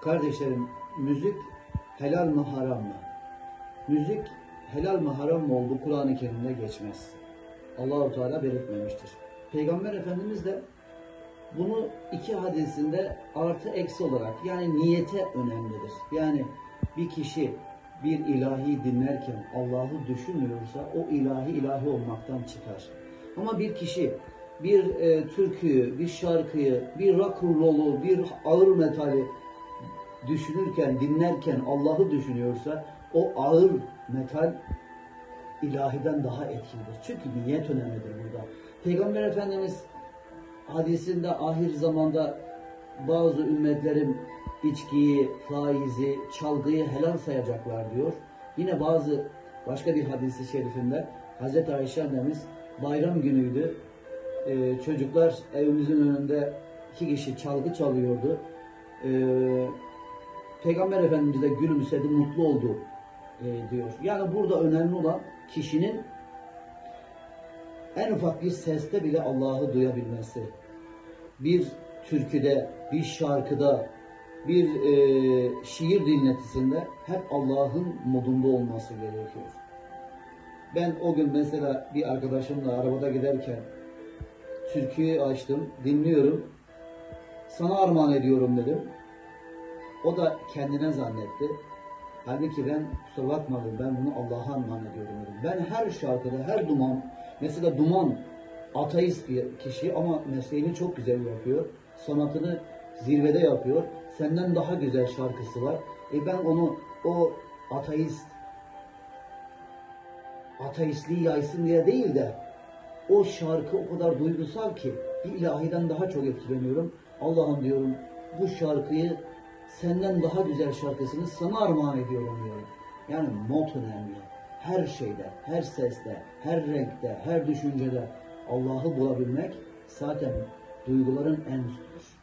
Kardeşlerim, müzik helal mı haram mı? Müzik helal mı haram mı olduğu Kur'an-ı Kerim'de geçmez. Allahu Teala belirtmemiştir. Peygamber Efendimiz de bunu iki hadisinde artı eksi olarak yani niyete önemlidir. Yani bir kişi bir ilahi dinlerken Allah'ı düşünmüyorsa o ilahi ilahi olmaktan çıkar. Ama bir kişi bir e, türküyü, bir şarkıyı, bir rock roll'u, bir ağır metali düşünürken, dinlerken Allah'ı düşünüyorsa o ağır metal ilahiden daha etkilidir. Çünkü niyet önemlidir burada. Peygamber Efendimiz hadisinde ahir zamanda bazı ümmetlerim içkiyi, faizi, çalgıyı helal sayacaklar diyor. Yine bazı başka bir hadisi şerifinde Hazreti Ayşe annemiz bayram günüydü. Ee, çocuklar evimizin önünde iki kişi çalgı çalıyordu. Ee, Peygamber Efendimiz de gülümsedi, mutlu oldu e, diyor. Yani burada önemli olan kişinin en ufak bir seste bile Allah'ı duyabilmesi. Bir türküde, bir şarkıda, bir e, şiir dinletisinde hep Allah'ın modunda olması gerekiyor. Ben o gün mesela bir arkadaşımla arabada giderken türküyü açtım, dinliyorum. Sana armağan ediyorum dedim. O da kendine zannetti. Halbuki ben kusura bakmadım ben bunu Allah'a armağan ediyorum dedim. Ben her şarkıda, her duman, mesela duman ateist bir kişi ama mesleğini çok güzel yapıyor. Sanatını zirvede yapıyor. Senden daha güzel şarkısı var. E ben onu o ateist ateistliği yaysın diye değil de o şarkı o kadar duygusal ki bir ilahiden daha çok etkileniyorum. Allah'ım diyorum bu şarkıyı senden daha güzel şarkısını sana armağan ediyorum diyorum. Yani not önemli. Her şeyde, her seste, her renkte, her düşüncede Allah'ı bulabilmek zaten duyguların en üstüdür.